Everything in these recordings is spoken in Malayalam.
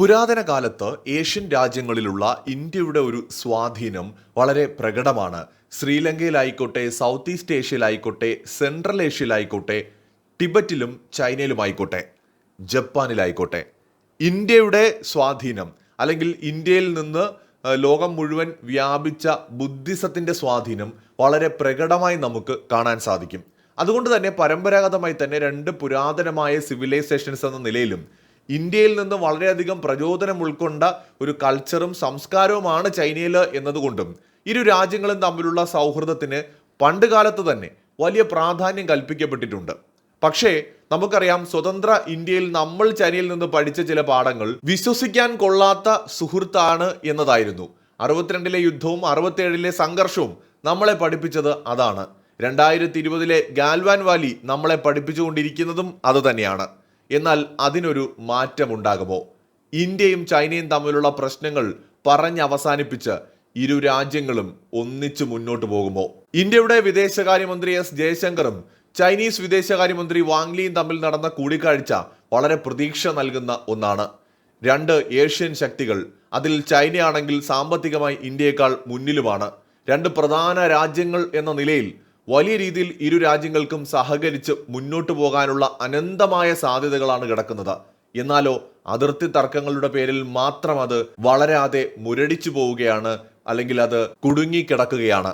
പുരാതന കാലത്ത് ഏഷ്യൻ രാജ്യങ്ങളിലുള്ള ഇന്ത്യയുടെ ഒരു സ്വാധീനം വളരെ പ്രകടമാണ്. ശ്രീലങ്കയിലായിക്കോട്ടെ സൗത്ത് ഈസ്റ്റ് ഏഷ്യയിലായിക്കോട്ടെ സെൻട്രൽ ഏഷ്യയിലായിക്കോട്ടെ ടിബറ്റിലും ചൈനയിലുമായിക്കോട്ടെ ജപ്പാനിലായിക്കോട്ടെ. ഇന്ത്യയുടെ സ്വാധീനം അല്ലെങ്കിൽ ഇന്ത്യയിൽ നിന്ന് ലോകം മുഴുവൻ വ്യാപിച്ച ബുദ്ധിസത്തിന്റെ സ്വാധീനം വളരെ പ്രകടമായി നമുക്ക് കാണാൻ സാധിക്കും. അതുകൊണ്ട് തന്നെ പരമ്പരാഗതമായി തന്നെ രണ്ട് പുരാതനമായ സിവിലൈസേഷൻസ് എന്ന നിലയിലും ഇന്ത്യയിൽ നിന്ന് വളരെയധികം പ്രചോദനം ഉൾക്കൊണ്ട ഒരു കൾച്ചറും സംസ്കാരവുമാണ് ചൈനയിൽ എന്നതുകൊണ്ടും ഇരു രാജ്യങ്ങളും തമ്മിലുള്ള സൗഹൃദത്തിന് പണ്ട് കാലത്ത് തന്നെ വലിയ പ്രാധാന്യം കൽപ്പിക്കപ്പെട്ടിട്ടുണ്ട്. പക്ഷേ നമുക്കറിയാം സ്വതന്ത്ര ഇന്ത്യയിൽ നമ്മൾ ചൈനയിൽ നിന്ന് പഠിച്ച ചില പാഠങ്ങൾ വിശ്വസിക്കാൻ കൊള്ളാത്ത സുഹൃത്താണ് എന്നതായിരുന്നു. അറുപത്തിരണ്ടിലെ യുദ്ധവും അറുപത്തിയേഴിലെ സംഘർഷവും നമ്മളെ പഠിപ്പിച്ചത് അതാണ്. രണ്ടായിരത്തി ഇരുപതിലെ ഗാൽവാൻ വാലി നമ്മളെ പഠിപ്പിച്ചുകൊണ്ടിരിക്കുന്നതും അത് തന്നെയാണ്. എന്നാൽ അതിനൊരു മാറ്റമുണ്ടാകുമോ? ഇന്ത്യയും ചൈനയും തമ്മിലുള്ള പ്രശ്നങ്ങൾ പറഞ്ഞ് അവസാനിപ്പിച്ച് ഇരു രാജ്യങ്ങളും ഒന്നിച്ചു മുന്നോട്ട് പോകുമോ? ഇന്ത്യയുടെ വിദേശകാര്യമന്ത്രി എസ് ജയശങ്കറും ചൈനീസ് വിദേശകാര്യമന്ത്രി വാങ്ലിയും തമ്മിൽ നടന്ന കൂടിക്കാഴ്ച വളരെ പ്രതീക്ഷ നൽകുന്ന ഒന്നാണ്. രണ്ട് ഏഷ്യൻ ശക്തികൾ അതിൽ ചൈനയാണെങ്കിൽ സാമ്പത്തികമായി ഇന്ത്യയേക്കാൾ മുന്നിലുമാണ്. രണ്ട് പ്രധാന രാജ്യങ്ങൾ എന്ന നിലയിൽ വലിയ രീതിയിൽ ഇരു രാജ്യങ്ങൾക്കും സഹകരിച്ച് മുന്നോട്ടു പോകാനുള്ള അനന്തമായ സാധ്യതകളാണ് കിടക്കുന്നത്. എന്നാലോ അതിർത്തി തർക്കങ്ങളുടെ പേരിൽ മാത്രം അത് വളരാതെ മുരടിച്ചു പോവുകയാണ് അല്ലെങ്കിൽ അത് കുടുങ്ങിക്കിടക്കുകയാണ്.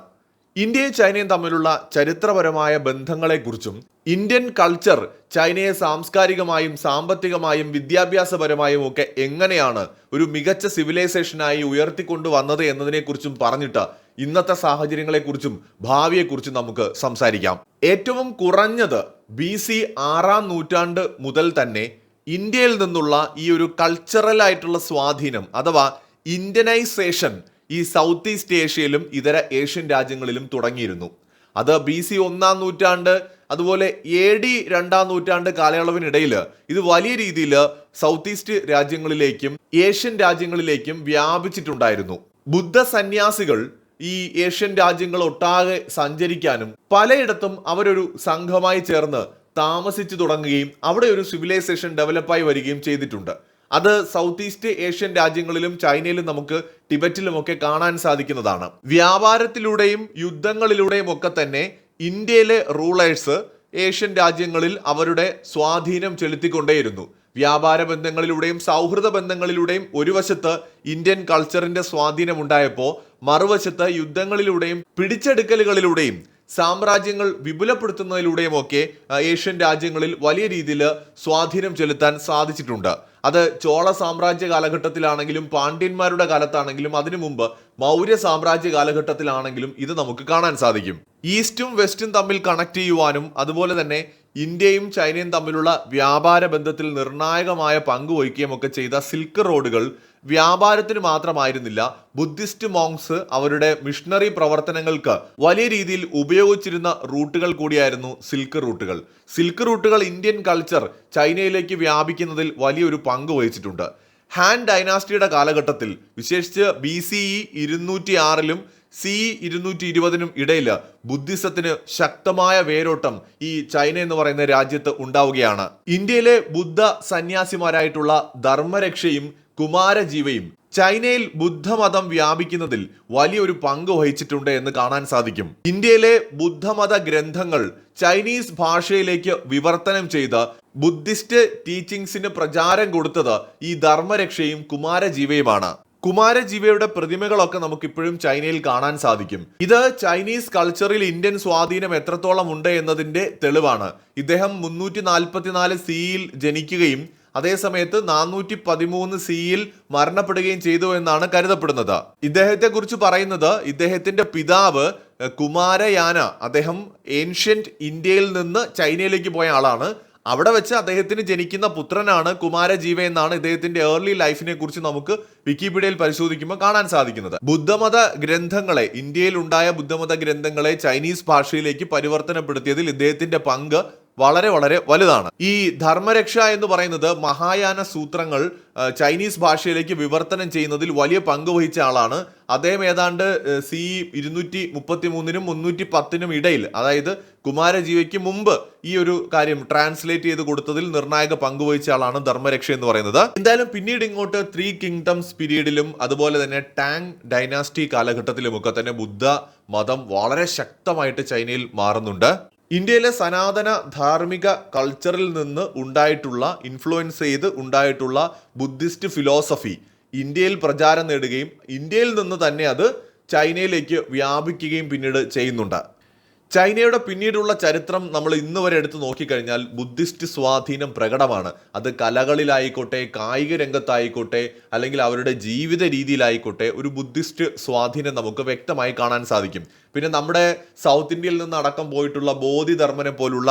ഇന്ത്യയും ചൈനയും തമ്മിലുള്ള ചരിത്രപരമായ ബന്ധങ്ങളെക്കുറിച്ചും ഇന്ത്യൻ കൾച്ചർ ചൈനയെ സാംസ്കാരികമായും സാമ്പത്തികമായും വിദ്യാഭ്യാസപരമായും ഒക്കെ എങ്ങനെയാണ് ഒരു മികച്ച സിവിലൈസേഷനായി ഉയർത്തിക്കൊണ്ടു വന്നത് എന്നതിനെക്കുറിച്ചും പറഞ്ഞിട്ട് ഇന്നത്തെ സാഹചര്യങ്ങളെക്കുറിച്ചും ഭാവിയെക്കുറിച്ചും നമുക്ക് സംസാരിക്കാം. ഏറ്റവും കുറഞ്ഞത് ബി സി ആറാം നൂറ്റാണ്ട് മുതൽ തന്നെ ഇന്ത്യയിൽ നിന്നുള്ള ഈ ഒരു കൾച്ചറൽ ആയിട്ടുള്ള സ്വാധീനം അഥവാ ഇന്ത്യനൈസേഷൻ ഈ സൗത്ത് ഈസ്റ്റ് ഏഷ്യയിലും ഇതര ഏഷ്യൻ രാജ്യങ്ങളിലും തുടങ്ങിയിരുന്നു. അത് ബി സി ഒന്നാം നൂറ്റാണ്ട് അതുപോലെ എ ഡി രണ്ടാം നൂറ്റാണ്ട് കാലയളവിനിടയിൽ ഇത് വലിയ രീതിയിൽ സൗത്ത് ഈസ്റ്റ് രാജ്യങ്ങളിലേക്കും ഏഷ്യൻ രാജ്യങ്ങളിലേക്കും വ്യാപിച്ചിട്ടുണ്ടായിരുന്നു. ബുദ്ധ സന്യാസികൾ ഈ ഏഷ്യൻ രാജ്യങ്ങൾ ഒട്ടാകെ സഞ്ചരിക്കാനും പലയിടത്തും അവരൊരു സംഘമായി ചേർന്ന് താമസിച്ചു തുടങ്ങുകയും അവിടെ ഒരു സിവിലൈസേഷൻ ഡെവലപ്പായി വരികയും ചെയ്തിട്ടുണ്ട്. അത് സൗത്ത് ഈസ്റ്റ് ഏഷ്യൻ രാജ്യങ്ങളിലും ചൈനയിലും നമുക്ക് ടിബറ്റിലും ഒക്കെ കാണാൻ സാധിക്കുന്നതാണ്. വ്യാപാരത്തിലൂടെയും യുദ്ധങ്ങളിലൂടെയും ഒക്കെ തന്നെ ഇന്ത്യയിലെ റൂളേഴ്സ് ഏഷ്യൻ രാജ്യങ്ങളിൽ അവരുടെ സ്വാധീനം ചെലുത്തിക്കൊണ്ടേയിരുന്നു. വ്യാപാര ബന്ധങ്ങളിലൂടെയും സൗഹൃദ ബന്ധങ്ങളിലൂടെയും ഒരു വശത്ത് ഇന്ത്യൻ കൾച്ചറിന്റെ സ്വാധീനം ഉണ്ടായപ്പോൾ മറുവശത്ത് യുദ്ധങ്ങളിലൂടെയും പിടിച്ചെടുക്കലുകളിലൂടെയും സാമ്രാജ്യങ്ങൾ വിപുലപ്പെടുത്തുന്നതിലൂടെയും ഒക്കെ ഏഷ്യൻ രാജ്യങ്ങളിൽ വലിയ രീതിയിൽ സ്വാധീനം ചെലുത്താൻ സാധിച്ചിട്ടുണ്ട്. അത് ചോള സാമ്രാജ്യ കാലഘട്ടത്തിലാണെങ്കിലും പാണ്ഡ്യന്മാരുടെ കാലത്താണെങ്കിലും അതിനു മുമ്പ് മൗര്യ സാമ്രാജ്യ കാലഘട്ടത്തിലാണെങ്കിലും ഇത് നമുക്ക് കാണാൻ സാധിക്കും. ഈസ്റ്റും വെസ്റ്റും തമ്മിൽ കണക്ട് ചെയ്യുവാനും അതുപോലെ തന്നെ ഇന്ത്യയും ചൈനയും തമ്മിലുള്ള വ്യാപാര ബന്ധത്തിൽ നിർണായകമായ പങ്ക് വഹിക്കുകയും ഒക്കെ ചെയ്ത സിൽക്ക് റോഡുകൾ വ്യാപാരത്തിന് മാത്രമായിരുന്നില്ല. ബുദ്ധിസ്റ്റ് മോങ്സ് അവരുടെ മിഷണറി പ്രവർത്തനങ്ങൾക്ക് വലിയ രീതിയിൽ ഉപയോഗിച്ചിരുന്ന റൂട്ടുകൾ കൂടിയായിരുന്നു സിൽക്ക് റൂട്ടുകൾ. സിൽക്ക് റൂട്ടുകൾ ഇന്ത്യൻ കൾച്ചർ ചൈനയിലേക്ക് വ്യാപിക്കുന്നതിൽ വലിയൊരു പങ്ക് വഹിച്ചിട്ടുണ്ട്. ഹാൻ ഡൈനാസ്റ്റിയുടെ കാലഘട്ടത്തിൽ വിശേഷിച്ച് ബി സി ഇ ഇരുന്നൂറ്റി ആറിലും സി ഇരുന്നൂറ്റി ഇരുപതിനും ഇടയിൽ ബുദ്ധിസത്തിന് ശക്തമായ വേരോട്ടം ഈ ചൈന എന്ന് പറയുന്ന രാജ്യത്ത് ഉണ്ടാവുകയാണ്. ഇന്ത്യയിലെ ബുദ്ധ സന്യാസിമാരായിട്ടുള്ള ധർമ്മരക്ഷയും കുമാരജീവയും ചൈനയിൽ ബുദ്ധമതം വ്യാപിക്കുന്നതിൽ വലിയൊരു പങ്ക് വഹിച്ചിട്ടുണ്ട് എന്ന് കാണാൻ സാധിക്കും. ഇന്ത്യയിലെ ബുദ്ധമത ഗ്രന്ഥങ്ങൾ ചൈനീസ് ഭാഷയിലേക്ക് വിവർത്തനം ചെയ്ത് ബുദ്ധിസ്റ്റ് ടീച്ചിങ്സിന് പ്രചാരം കൊടുത്തത് ഈ ധർമ്മരക്ഷയും കുമാരജീവയുമാണ്. കുമാരജീവയുടെ പ്രതിമകളൊക്കെ നമുക്ക് ഇപ്പോഴും ചൈനയിൽ കാണാൻ സാധിക്കും. ഇത് ചൈനീസ് കൾച്ചറിൽ ഇന്ത്യൻ സ്വാധീനം എത്രത്തോളം ഉണ്ട് എന്നതിന്റെ തെളിവാണ്. ഇദ്ദേഹം മുന്നൂറ്റി നാൽപ്പത്തിനാല് സിയിൽ ജനിക്കുകയും അതേസമയത്ത് നാനൂറ്റി പതിമൂന്ന് സിയിൽ മരണപ്പെടുകയും ചെയ്തു എന്നാണ് കരുതപ്പെടുന്നത്. ഇദ്ദേഹത്തെ കുറിച്ച് പറയുന്നത് ഇദ്ദേഹത്തിന്റെ പിതാവ് കുമാരയാന. അദ്ദേഹം ഏൻഷ്യന്റ് ഇന്ത്യയിൽ നിന്ന് ചൈനയിലേക്ക് പോയ ആളാണ്. അവിടെ വെച്ച് അദ്ദേഹത്തിന് ജനിക്കുന്ന പുത്രനാണ് കുമാരജീവ എന്നാണ് ഇദ്ദേഹത്തിന്റെ ഏർലി ലൈഫിനെ കുറിച്ച് നമുക്ക് വിക്കിപീഡിയയിൽ പരിശോധിക്കുമ്പോൾ കാണാൻ സാധിക്കുന്നത്. ബുദ്ധമത ഗ്രന്ഥങ്ങളെ ഇന്ത്യയിൽ ഉണ്ടായ ബുദ്ധമത ഗ്രന്ഥങ്ങളെ ചൈനീസ് ഭാഷയിലേക്ക് പരിവർത്തനപ്പെടുത്തിയതിൽ ഇദ്ദേഹത്തിന്റെ പങ്ക് വളരെ വളരെ വലുതാണ്. ഈ ധർമ്മരക്ഷ എന്ന് പറയുന്നത് മഹായാന സൂത്രങ്ങൾ ചൈനീസ് ഭാഷയിലേക്ക് വിവർത്തനം ചെയ്യുന്നതിൽ വലിയ പങ്ക് വഹിച്ച ആളാണ്. അദ്ദേഹം ഏതാണ്ട് സി ഇരുന്നൂറ്റി മുപ്പത്തി മൂന്നിനും മുന്നൂറ്റി പത്തിനും ഇടയിൽ അതായത് കുമാരജീവയ്ക്ക് മുമ്പ് ഈ ഒരു കാര്യം ട്രാൻസ്ലേറ്റ് ചെയ്ത് കൊടുത്തതിൽ നിർണായക പങ്ക് വഹിച്ച ആളാണ് ധർമ്മരക്ഷ എന്ന് പറയുന്നത്. എന്തായാലും പിന്നീട് ഇങ്ങോട്ട് ത്രീ കിങ്ഡംസ് പീരീഡിലും അതുപോലെ തന്നെ ടാങ് ഡൈനാസ്റ്റി കാലഘട്ടത്തിലുമൊക്കെ തന്നെ ബുദ്ധ മതം വളരെ ശക്തമായിട്ട് ചൈനയിൽ മാറുന്നുണ്ട്. ഇന്ത്യയിലെ സനാതന ധാർമ്മിക കൾച്ചറിൽ നിന്ന് ഉണ്ടായിട്ടുള്ള ഇൻഫ്ലുവൻസ് ചെയ്ത് ഉണ്ടായിട്ടുള്ള ബുദ്ധിസ്റ്റ് ഫിലോസഫി ഇന്ത്യയിൽ പ്രചാരം നേടുകയും ഇന്ത്യയിൽ നിന്ന് തന്നെ അത് ചൈനയിലേക്ക് വ്യാപിക്കുകയും പിന്നീട് ചെയ്യുന്നുണ്ട്. ചൈനയുടെ പിന്നീടുള്ള ചരിത്രം നമ്മൾ ഇന്ന് വരെ എടുത്ത് നോക്കിക്കഴിഞ്ഞാൽ ബുദ്ധിസ്റ്റ് സ്വാധീനം പ്രകടമാണ്. അത് കലകളിലായിക്കോട്ടെ കായിക രംഗത്തായിക്കോട്ടെ അല്ലെങ്കിൽ അവരുടെ ജീവിത രീതിയിലായിക്കോട്ടെ ഒരു ബുദ്ധിസ്റ്റ് സ്വാധീനം നമുക്ക് വ്യക്തമായി കാണാൻ സാധിക്കും. പിന്നെ നമ്മുടെ സൗത്ത് ഇന്ത്യയിൽ നിന്ന് അടക്കം പോയിട്ടുള്ള ബോധിധർമ്മനെ പോലുള്ള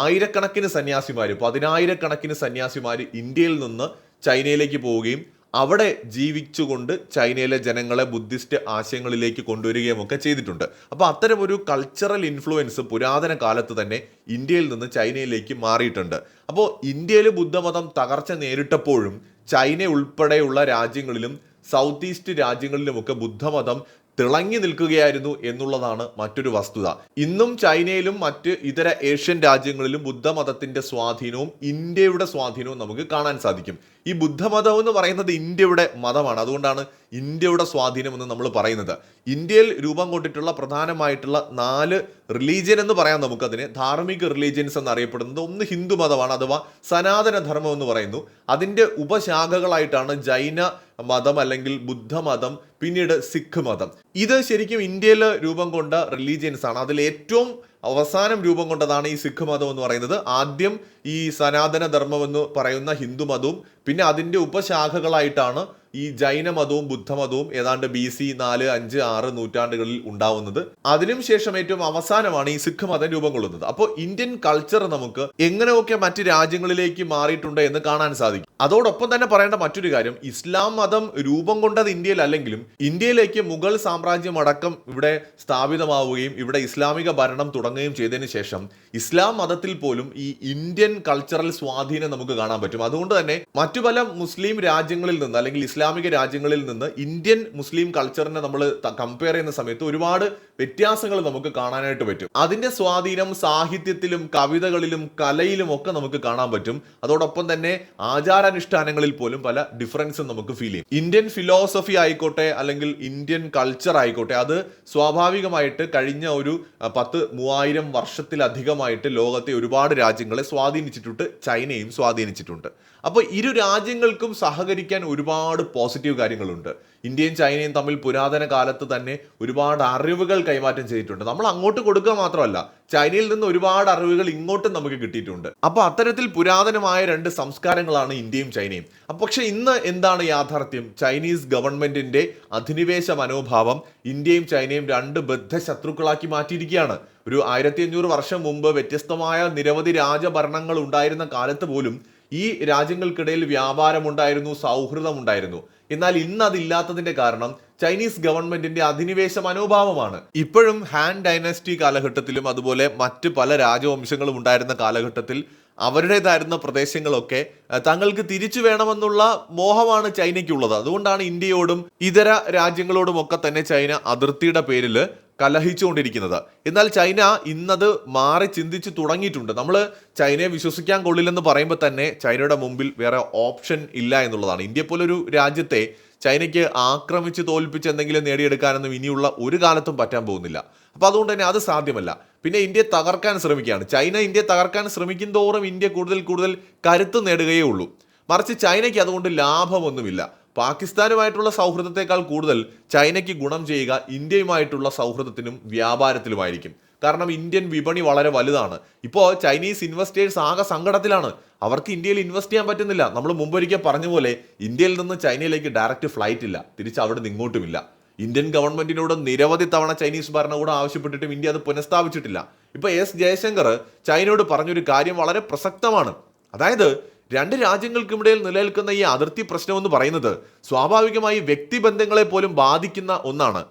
ആയിരക്കണക്കിന് സന്യാസിമാർ പതിനായിരക്കണക്കിന് സന്യാസിമാർ ഇന്ത്യയിൽ നിന്ന് ചൈനയിലേക്ക് പോവുകയും അവിടെ ജീവിച്ചുകൊണ്ട് ചൈനയിലെ ജനങ്ങളെ ബുദ്ധിസ്റ്റ് ആശയങ്ങളിലേക്ക് കൊണ്ടുവരികയും ഒക്കെ ചെയ്തിട്ടുണ്ട്. അപ്പോൾ അത്തരം ഒരു കൾച്ചറൽ ഇൻഫ്ലുവൻസ് പുരാതന കാലത്ത് തന്നെ ഇന്ത്യയിൽ നിന്ന് ചൈനയിലേക്ക് മാറിയിട്ടുണ്ട്. അപ്പോൾ ഇന്ത്യയിൽ ബുദ്ധമതം തകർച്ച നേരിട്ടപ്പോഴും ചൈന ഉൾപ്പെടെയുള്ള രാജ്യങ്ങളിലും സൗത്ത് ഈസ്റ്റ് രാജ്യങ്ങളിലുമൊക്കെ ബുദ്ധമതം തിളങ്ങി നിൽക്കുകയായിരുന്നു എന്നുള്ളതാണ് മറ്റൊരു വസ്തുത. ഇന്നും ചൈനയിലും മറ്റ് ഇതര ഏഷ്യൻ രാജ്യങ്ങളിലും ബുദ്ധമതത്തിന്റെ സ്വാധീനവും ഇന്ത്യയുടെ സ്വാധീനവും നമുക്ക് കാണാൻ സാധിക്കും. ഈ ബുദ്ധമതം എന്ന് പറയുന്നത് ഇന്ത്യയുടെ മതമാണ്. അതുകൊണ്ടാണ് ഇന്ത്യയുടെ സ്വാധീനം എന്ന് നമ്മൾ പറയുന്നത്. ഇന്ത്യയിൽ രൂപം കൊണ്ടിട്ടുള്ള പ്രധാനമായിട്ടുള്ള നാല് റിലീജിയൻ എന്ന് പറയാം നമുക്കതിന്. ധാർമ്മിക റിലീജിയൻസ് എന്നറിയപ്പെടുന്നത് ഒന്ന് ഹിന്ദു മതമാണ് അഥവാ സനാതന ധർമ്മം എന്ന് പറയുന്നു. അതിന്റെ ഉപശാഖകളായിട്ടാണ് ജൈന മതം അല്ലെങ്കിൽ ബുദ്ധമതം പിന്നീട് സിഖ് മതം. ഇത് ശരിക്കും ഇന്ത്യയിൽ രൂപം കൊണ്ട റിലീജിയൻസ് ആണ്. അതിൽ ഏറ്റവും അവസാനം രൂപം കൊണ്ടതാണ് ഈ സിഖ് മതം എന്ന് പറയുന്നത്. ആദ്യം ഈ സനാതന ധർമ്മം എന്ന് പറയുന്ന ഹിന്ദു മതവും പിന്നെ അതിന്റെ ഉപശാഖകളായിട്ടാണ് ഈ ജൈനമതവും ബുദ്ധമതവും ഏതാണ്ട് ബി സി നാല് അഞ്ച് ആറ് നൂറ്റാണ്ടുകളിൽ ഉണ്ടാവുന്നത്. അതിനുശേഷം ഏറ്റവും അവസാനമാണ് ഈ സിഖ് മതം രൂപം കൊള്ളുന്നത്. അപ്പോൾ ഇന്ത്യൻ കൾച്ചർ നമുക്ക് എങ്ങനെയൊക്കെ മറ്റ് രാജ്യങ്ങളിലേക്ക് മാറിയിട്ടുണ്ട് എന്ന് കാണാൻ സാധിക്കും. അതോടൊപ്പം തന്നെ പറയേണ്ട മറ്റൊരു കാര്യം ഇസ്ലാം മതം രൂപം കൊണ്ടത് ഇന്ത്യയിലല്ലെങ്കിലും ഇന്ത്യയിലേക്ക് മുഗൾ സാമ്രാജ്യം അടക്കം ഇവിടെ സ്ഥാപിതമാവുകയും ഇവിടെ ഇസ്ലാമിക ഭരണം തുടങ്ങുകയും ചെയ്തതിന് ശേഷം ഇസ്ലാം മതത്തിൽ പോലും ഈ ഇന്ത്യൻ കൾച്ചറൽ സ്വാധീനം നമുക്ക് കാണാൻ പറ്റും. അതുകൊണ്ട് തന്നെ മറ്റു പല മുസ്ലിം രാജ്യങ്ങളിൽ നിന്ന് അല്ലെങ്കിൽ ഇസ്ലാമിക രാജ്യങ്ങളിൽ നിന്ന് ഇന്ത്യൻ മുസ്ലിം കൾച്ചറിനെ നമ്മൾ കമ്പയർ ചെയ്യുന്ന സമയത്ത് ഒരുപാട് വ്യത്യാസങ്ങൾ നമുക്ക് കാണാനായിട്ട് പറ്റും. അതിന്റെ സ്വാധീനം സാഹിത്യത്തിലും കവിതകളിലും കലയിലും ഒക്കെ നമുക്ക് കാണാൻ പറ്റും. അതോടൊപ്പം തന്നെ ആചാരാനുഷ്ഠാനങ്ങളിൽ പോലും പല ഡിഫറൻസും നമുക്ക് ഫീൽ ചെയ്യും. ഇന്ത്യൻ ഫിലോസഫി ആയിക്കോട്ടെ അല്ലെങ്കിൽ ഇന്ത്യൻ കൾച്ചർ ആയിക്കോട്ടെ അത് സ്വാഭാവികമായിട്ട് കഴിഞ്ഞ ഒരു പത്ത് മൂവായിരം വർഷത്തിലധികമായിട്ട് ലോകത്തെ ഒരുപാട് രാജ്യങ്ങളെ സ്വാധീനിച്ചിട്ടുണ്ട്. ചൈനയും സ്വാധീനിച്ചിട്ടുണ്ട്. അപ്പോൾ ഇരു രാജ്യങ്ങൾക്കും സഹകരിക്കാൻ ഒരുപാട് പോസിറ്റീവ് കാര്യങ്ങളുണ്ട്. ഇന്ത്യയും ചൈനയും തമ്മിൽ പുരാതന കാലത്ത് തന്നെ ഒരുപാട് അറിവുകൾ കൈമാറ്റം ചെയ്തിട്ടുണ്ട്. നമ്മൾ അങ്ങോട്ട് കൊടുക്കുക മാത്രമല്ല ചൈനയിൽ നിന്ന് ഒരുപാട് അറിവുകൾ ഇങ്ങോട്ടും നമുക്ക് കിട്ടിയിട്ടുണ്ട്. അപ്പോൾ അത്തരത്തിൽ പുരാതനമായ രണ്ട് സംസ്കാരങ്ങളാണ് ഇന്ത്യയും ചൈനയും. പക്ഷെ ഇന്ന് എന്താണ് യാഥാർത്ഥ്യം? ചൈനീസ് ഗവൺമെന്റിന്റെ അധിനിവേശ മനോഭാവം ഇന്ത്യയും ചൈനയും രണ്ട് ബദ്ധ ശത്രുക്കളാക്കി മാറ്റിയിരിക്കുകയാണ്. ഒരു ആയിരത്തി അഞ്ഞൂറ് വർഷം മുമ്പ് വ്യത്യസ്തമായ നിരവധി രാജഭരണങ്ങൾ ഉണ്ടായിരുന്ന കാലത്ത് പോലും ഈ രാജ്യങ്ങൾക്കിടയിൽ വ്യാപാരമുണ്ടായിരുന്നു സൗഹൃദമുണ്ടായിരുന്നു. എന്നാൽ ഇന്ന് അതില്ലാത്തതിന്റെ കാരണം ചൈനീസ് ഗവൺമെന്റിന്റെ അധിനിവേശ മനോഭാവമാണ്. ഇപ്പോഴും ഹാൻ ഡൈനസ്റ്റി കാലഘട്ടത്തിലും അതുപോലെ മറ്റ് പല രാജവംശങ്ങളും ഉണ്ടായിരുന്ന കാലഘട്ടത്തിൽ അവരുടേതായിരുന്ന പ്രദേശങ്ങളൊക്കെ തങ്ങൾക്ക് തിരിച്ചു വേണമെന്നുള്ള മോഹമാണ് ചൈനയ്ക്കുള്ളത്. അതുകൊണ്ടാണ് ഇന്ത്യയോടും ഇതര രാജ്യങ്ങളോടും ഒക്കെ തന്നെ ചൈന അതിർത്തിയുടെ പേരിൽ കലഹിച്ചുകൊണ്ടിരിക്കുന്നത്. എന്നാൽ ചൈന ഇന്നത് മാറി ചിന്തിച്ചു തുടങ്ങിയിട്ടുണ്ട്. നമ്മൾ ചൈനയെ വിശ്വസിക്കാൻ കൊള്ളില്ലെന്ന് പറയുമ്പോൾ തന്നെ ചൈനയുടെ മുമ്പിൽ വേറെ ഓപ്ഷൻ ഇല്ല എന്നുള്ളതാണ്. ഇന്ത്യ പോലൊരു രാജ്യത്തെ ചൈനയ്ക്ക് ആക്രമിച്ച് തോൽപ്പിച്ച് എന്തെങ്കിലും നേടിയെടുക്കാനൊന്നും ഇനിയുള്ള ഒരു കാലത്തും പറ്റാൻ പോകുന്നില്ല. അപ്പോൾ അതുകൊണ്ട് തന്നെ അത് സാധ്യമല്ല. പിന്നെ ഇന്ത്യ തകർക്കാൻ ശ്രമിക്കുകയാണ്. ചൈന ഇന്ത്യ തകർക്കാൻ ശ്രമിക്കും തോറും ഇന്ത്യ കൂടുതൽ കൂടുതൽ കരുത്ത് നേടുകയേ ഉള്ളൂ. മറിച്ച് ചൈനയ്ക്ക് അതുകൊണ്ട് ലാഭമൊന്നുമില്ല. പാകിസ്ഥാനുമായിട്ടുള്ള സൗഹൃദത്തെക്കാൾ കൂടുതൽ ചൈനയ്ക്ക് ഗുണം ചെയ്യുക ഇന്ത്യയുമായിട്ടുള്ള സൗഹൃദത്തിനും വ്യാപാരത്തിലുമായിരിക്കും. കാരണം ഇന്ത്യൻ വിപണി വളരെ വലുതാണ്. ഇപ്പോൾ ചൈനീസ് ഇൻവെസ്റ്റേഴ്സ് ആകെ സങ്കടത്തിലാണ്. അവർക്ക് ഇന്ത്യയിൽ ഇൻവെസ്റ്റ് ചെയ്യാൻ പറ്റുന്നില്ല. നമ്മൾ മുമ്പൊരിക്കൽ പറഞ്ഞ പോലെ ഇന്ത്യയിൽ നിന്ന് ചൈനയിലേക്ക് ഡയറക്റ്റ് ഫ്ലൈറ്റ് ഇല്ല. തിരിച്ച് അവിടെ നിന്ന് ഇങ്ങോട്ടുമില്ല. ഇന്ത്യൻ ഗവൺമെന്റിനോട് നിരവധി തവണ ചൈനീസ് ഭരണകൂടം ആവശ്യപ്പെട്ടിട്ടും ഇന്ത്യ അത് പുനഃസ്ഥാപിച്ചിട്ടില്ല. ഇപ്പൊ എസ് ജയശങ്കർ ചൈനയോട് പറഞ്ഞൊരു കാര്യം വളരെ പ്രസക്തമാണ്. അതായത് രണ്ട് രാജ്യങ്ങൾക്കുമിടയിൽ നിലനിൽക്കുന്ന ഈ അതിർത്തി പ്രശ്നം എന്ന് പറയുന്നത് സ്വാഭാവികമായി വ്യക്തിബന്ധങ്ങളെ പോലും ബാധിക്കുന്ന ഒന്നാണ്.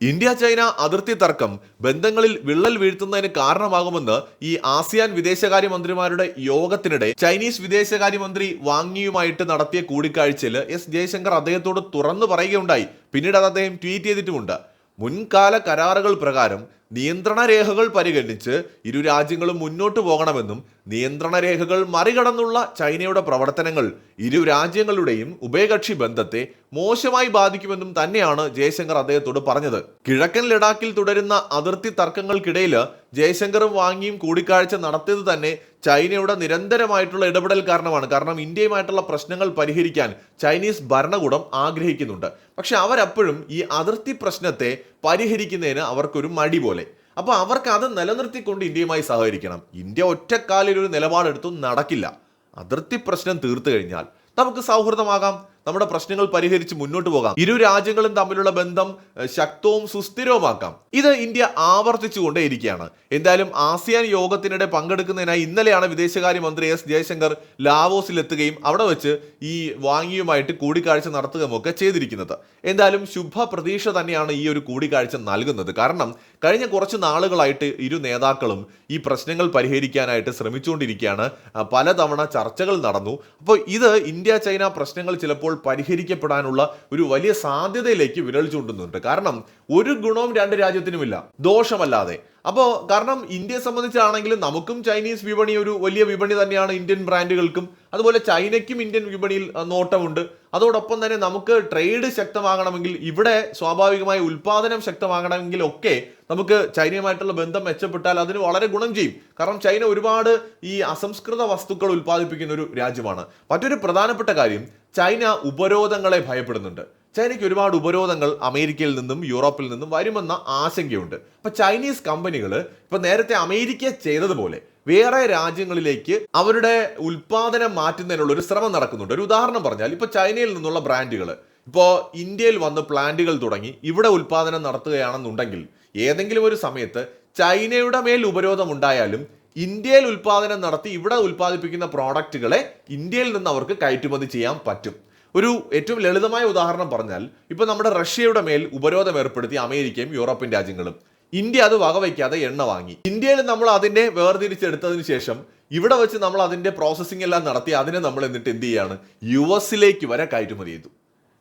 ഇന്ത്യ ചൈന അതിർത്തി തർക്കം ബന്ധങ്ങളിൽ വിള്ളൽ വീഴ്ത്തുന്നതിന് കാരണമാകുമെന്ന് ഈ ആസിയാൻ വിദേശകാര്യമന്ത്രിമാരുടെ യോഗത്തിനിടെ ചൈനീസ് വിദേശകാര്യമന്ത്രി വാങ്ങിയുമായിട്ട് നടത്തിയ കൂടിക്കാഴ്ചയിൽ എസ് ജയശങ്കർ അദ്ദേഹത്തോട് തുറന്നു പറയുകയുണ്ടായി. പിന്നീട് അത് അദ്ദേഹം ട്വീറ്റ് ചെയ്തിട്ടുമുണ്ട്. മുൻകാല കരാറുകൾ പ്രകാരം നിയന്ത്രണ രേഖകൾ പരിഗണിച്ച് ഇരു രാജ്യങ്ങളും മുന്നോട്ട് പോകണമെന്നും നിയന്ത്രണ രേഖകൾ മറികടന്നുള്ള ചൈനയുടെ പ്രവർത്തനങ്ങൾ ഇരു രാജ്യങ്ങളുടെയും ഉഭയകക്ഷി ബന്ധത്തെ മോശമായി ബാധിക്കുമെന്നും തന്നെയാണ് ജയശങ്കർ അദ്ദേഹത്തോട് പറഞ്ഞത്. കിഴക്കൻ ലഡാക്കിൽ തുടരുന്ന അതിർത്തി തർക്കങ്ങൾക്കിടയിൽ ജയശങ്കറും വാങ്ങിയും കൂടിക്കാഴ്ച നടത്തിയത് തന്നെ ചൈനയുടെ നിരന്തരമായിട്ടുള്ള ഇടപെടൽ കാരണമാണ്. കാരണം ഇന്ത്യയുമായിട്ടുള്ള പ്രശ്നങ്ങൾ പരിഹരിക്കാൻ ചൈനീസ് ഭരണകൂടം ആഗ്രഹിക്കുന്നുണ്ട്. പക്ഷെ അവരപ്പോഴും ഈ അതിർത്തി പ്രശ്നത്തെ പരിഹരിക്കുന്നതിന് അവർക്കൊരു മടി പോലെ. അപ്പോൾ അവർക്ക് അത് നിലനിർത്തിക്കൊണ്ട് ഇന്ത്യയുമായി സഹകരിക്കണം. ഇന്ത്യ ഒറ്റക്കാലിൽ ഒരു നിലപാടെടുത്തും നടക്കില്ല. അതിർത്തി പ്രശ്നം തീർത്തു കഴിഞ്ഞാൽ നമുക്ക് സൗഹൃദമാകാം. നമ്മുടെ പ്രശ്നങ്ങൾ പരിഹരിച്ച് മുന്നോട്ട് പോകാം. ഇരു രാജ്യങ്ങളും തമ്മിലുള്ള ബന്ധം ശക്തവും സുസ്ഥിരവുമാക്കാം. ഇത് ഇന്ത്യ ആവർത്തിച്ചുകൊണ്ടേയിരിക്കുകയാണ് എന്തായാലും ആസിയാൻ യോഗത്തിനിടെ പങ്കെടുക്കുന്നതിനായി ഇന്നലെയാണ് വിദേശകാര്യമന്ത്രി എസ്. ജയശങ്കർ ലാവോസിൽ എത്തുകയും അവിടെ വെച്ച് ഈ വാങ്ങിയുമായിട്ട് കൂടിക്കാഴ്ച നടത്തുകയും ഒക്കെ ചെയ്തിരിക്കുന്നത്. എന്തായാലും ശുഭ പ്രതീക്ഷ തന്നെയാണ് ഈ ഒരു കൂടിക്കാഴ്ച നൽകുന്നത്. കാരണം കഴിഞ്ഞ കുറച്ച് നാളുകളായിട്ട് ഇരു നേതാക്കളും ഈ പ്രശ്നങ്ങൾ പരിഹരിക്കാനായിട്ട് ശ്രമിച്ചുകൊണ്ടിരിക്കുകയാണ്. പലതവണ ചർച്ചകൾ നടന്നു. അപ്പോൾ ഇത് ഇന്ത്യ ചൈന പ്രശ്നങ്ങൾ ചിലപ്പോൾ പരിഹരിക്കപ്പെടാനുള്ള ഒരു വലിയ സാധ്യതയിലേക്ക് വിരൽ ചൂണ്ടുന്നുണ്ട്. കാരണം ഒരു ഗുണവും രണ്ട് രാജ്യത്തിനുമില്ല. ദോഷമല്ലാതെ. അപ്പോൾ കാരണം ഇന്ത്യയെ സംബന്ധിച്ചാണെങ്കിലും നമുക്കും ചൈനീസ് വിപണി ഒരു വലിയ വിപണി തന്നെയാണ് ഇന്ത്യൻ ബ്രാൻഡുകൾക്കും. അതുപോലെ ചൈനയ്ക്കും ഇന്ത്യൻ വിപണിയിൽ നോട്ടമുണ്ട്. അതോടൊപ്പം തന്നെ നമുക്ക് ട്രേഡ് ശക്തമാകണമെങ്കിൽ ഇവിടെ സ്വാഭാവികമായി ഉൽപാദനം ശക്തമാകണമെങ്കിൽ ഒക്കെ നമുക്ക് ചൈനയുമായിട്ടുള്ള ബന്ധം മെച്ചപ്പെട്ടാൽ അതിന് വളരെ ഗുണം ചെയ്യും. കാരണം ചൈന ഒരുപാട് ഈ അസംസ്കൃത വസ്തുക്കൾ ഉൽപ്പാദിപ്പിക്കുന്ന ഒരു രാജ്യമാണ്. മറ്റൊരു പ്രധാനപ്പെട്ട കാര്യം ചൈന ഉപരോധങ്ങളെ ഭയപ്പെടുന്നുണ്ട്. ചൈനയ്ക്ക് ഒരുപാട് ഉപരോധങ്ങൾ അമേരിക്കയിൽ നിന്നും യൂറോപ്പിൽ നിന്നും വരുമെന്ന ആശങ്കയുണ്ട്. അപ്പൊ ചൈനീസ് കമ്പനികൾ ഇപ്പൊ നേരത്തെ അമേരിക്ക ചെയ്തതുപോലെ വേറെ രാജ്യങ്ങളിലേക്ക് അവരുടെ ഉൽപാദനം മാറ്റുന്നതിനുള്ള ഒരു ശ്രമം നടക്കുന്നുണ്ട്. ഒരു ഉദാഹരണം പറഞ്ഞാൽ ഇപ്പൊ ചൈനയിൽ നിന്നുള്ള ബ്രാൻഡുകൾ ഇപ്പോൾ ഇന്ത്യയിൽ വന്ന് പ്ലാന്റുകൾ തുടങ്ങി ഇവിടെ ഉൽപാദനം നടത്തുകയാണെന്നുണ്ടെങ്കിൽ ഏതെങ്കിലും ഒരു സമയത്ത് ചൈനയുടെ മേൽ ഉപരോധം ഉണ്ടായാലും ഇന്ത്യയിൽ ഉൽപാദനം നടത്തി ഇവിടെ ഉൽപ്പാദിപ്പിക്കുന്ന പ്രോഡക്റ്റുകളെ ഇന്ത്യയിൽ നിന്ന് അവർക്ക് കയറ്റുമതി ചെയ്യാൻ പറ്റും. ഒരു ഏറ്റവും ലളിതമായ ഉദാഹരണം പറഞ്ഞാൽ ഇപ്പം നമ്മുടെ റഷ്യയുടെ മേൽ ഉപരോധം ഏർപ്പെടുത്തി അമേരിക്കയും യൂറോപ്യൻ രാജ്യങ്ങളും. ഇന്ത്യ അത് വകവയ്ക്കാതെ എണ്ണ വാങ്ങി. ഇന്ത്യയിൽ നമ്മൾ അതിനെ വേർതിരിച്ചെടുത്തതിന് ശേഷം ഇവിടെ വെച്ച് നമ്മൾ അതിന്റെ പ്രോസസ്സിംഗ് എല്ലാം നടത്തി അതിനെ നമ്മൾ എന്നിട്ട് എന്ത് ചെയ്യാണ്? യു എസിലേക്ക് വരെ കയറ്റുമതി ചെയ്തു.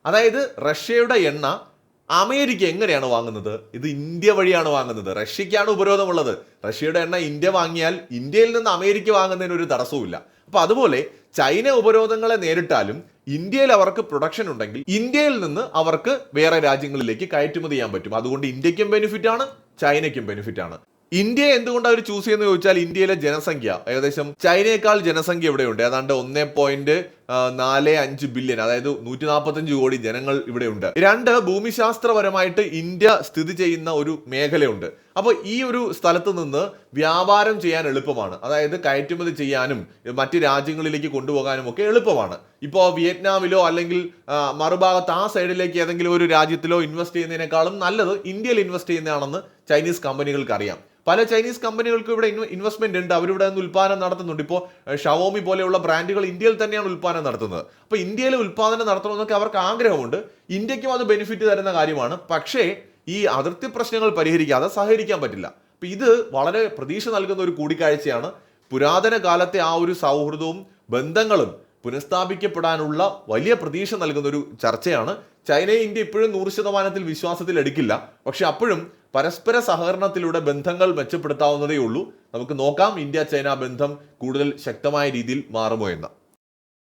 അതായത് റഷ്യയുടെ എണ്ണ അമേരിക്ക എങ്ങനെയാണ് വാങ്ങുന്നത്? ഇത് ഇന്ത്യ വഴിയാണ് വാങ്ങുന്നത്. റഷ്യക്കാണ് ഉപരോധമുള്ളത്. റഷ്യയുടെ എണ്ണ ഇന്ത്യ വാങ്ങിയാൽ ഇന്ത്യയിൽ നിന്ന് അമേരിക്ക വാങ്ങുന്നതിന് ഒരു തടസ്സവുമില്ല. അപ്പൊ അതുപോലെ ചൈന ഉപരോധങ്ങളെ നേരിട്ടാലും ഇന്ത്യയിൽ അവർക്ക് പ്രൊഡക്ഷൻ ഉണ്ടെങ്കിൽ ഇന്ത്യയിൽ നിന്ന് അവർക്ക് വേറെ രാജ്യങ്ങളിലേക്ക് കയറ്റുമതി ചെയ്യാൻ പറ്റും. അതുകൊണ്ട് ഇന്ത്യക്കും ബെനിഫിറ്റ് ആണ് ചൈനയ്ക്കും ബെനിഫിറ്റ് ആണ്. ഇന്ത്യ എന്തുകൊണ്ട് അവർ ചൂസ് ചെയ്യുന്നത് ചോദിച്ചാൽ ഇന്ത്യയിലെ ജനസംഖ്യ. ഏകദേശം ചൈനയേക്കാൾ ജനസംഖ്യ ഇവിടെയുണ്ട്. ഏതാണ്ട് ഒന്നേ പോയിന്റ് നാല് അഞ്ച് ബില്യൺ അതായത് നൂറ്റി നാൽപ്പത്തഞ്ച് കോടി ജനങ്ങൾ ഇവിടെയുണ്ട്. രണ്ട് ഭൂമിശാസ്ത്രപരമായിട്ട് ഇന്ത്യ സ്ഥിതി ചെയ്യുന്ന ഒരു മേഖലയുണ്ട്. അപ്പോൾ ഈ ഒരു സ്ഥലത്ത് നിന്ന് വ്യാപാരം ചെയ്യാൻ എളുപ്പമാണ്. അതായത് കയറ്റുമതി ചെയ്യാനും മറ്റ് രാജ്യങ്ങളിലേക്ക് കൊണ്ടുപോകാനും ഒക്കെ എളുപ്പമാണ്. ഇപ്പോൾ വിയറ്റ്നാമിലോ അല്ലെങ്കിൽ മറുഭാഗത്ത് ആ സൈഡിലേക്ക് ഏതെങ്കിലും ഒരു രാജ്യത്തിലോ ഇൻവെസ്റ്റ് ചെയ്യുന്നതിനേക്കാളും നല്ലത് ഇന്ത്യയിൽ ഇൻവെസ്റ്റ് ചെയ്യുന്നതാണെന്ന് ചൈനീസ് കമ്പനികൾക്ക് അറിയാം പല ചൈനീസ് കമ്പനികൾക്കും ഇവിടെ ഇൻവെസ്റ്റ്മെന്റ് ഉണ്ട്. അവരിവിടെ നിന്ന് ഉൽപ്പാദനം നടത്തുന്നുണ്ട്. ഇപ്പോൾ ഷവോമി പോലെയുള്ള ബ്രാൻഡുകൾ ഇന്ത്യയിൽ തന്നെയാണ് ഉൽപ്പാദനം നടത്തുന്നത്. അപ്പോൾ ഇന്ത്യയിൽ ഉൽപ്പാദനം നടത്തണമെന്നൊക്കെ അവർക്ക് ആഗ്രഹമുണ്ട്. ഇന്ത്യക്കും അത് ബെനിഫിറ്റ് തരുന്ന കാര്യമാണ്. പക്ഷേ ഈ അതിർത്തി പ്രശ്നങ്ങൾ പരിഹരിക്കാതെ സഹകരിക്കാൻ പറ്റില്ല. അപ്പം ഇത് വളരെ പ്രതീക്ഷ നൽകുന്ന ഒരു കൂടിക്കാഴ്ചയാണ്. പുരാതന കാലത്തെ ആ ഒരു സൗഹൃദവും ബന്ധങ്ങളും പുനഃസ്ഥാപിക്കപ്പെടാനുള്ള വലിയ പ്രതീക്ഷ നൽകുന്ന ഒരു ചർച്ചയാണ്. ചൈനയെ ഇന്ത്യ ഇപ്പോഴും നൂറ് ശതമാനത്തിൽ വിശ്വാസത്തിൽ എടുക്കില്ല. പക്ഷെ അപ്പോഴും പരസ്പര സഹകരണത്തിലൂടെ ബന്ധങ്ങൾ മെച്ചപ്പെടുത്താവുന്നതേ ഉള്ളൂ നമുക്ക് നോക്കാം ഇന്ത്യ ചൈന ബന്ധം കൂടുതൽ ശക്തമായ രീതിയിൽ മാറുമോ എന്ന്.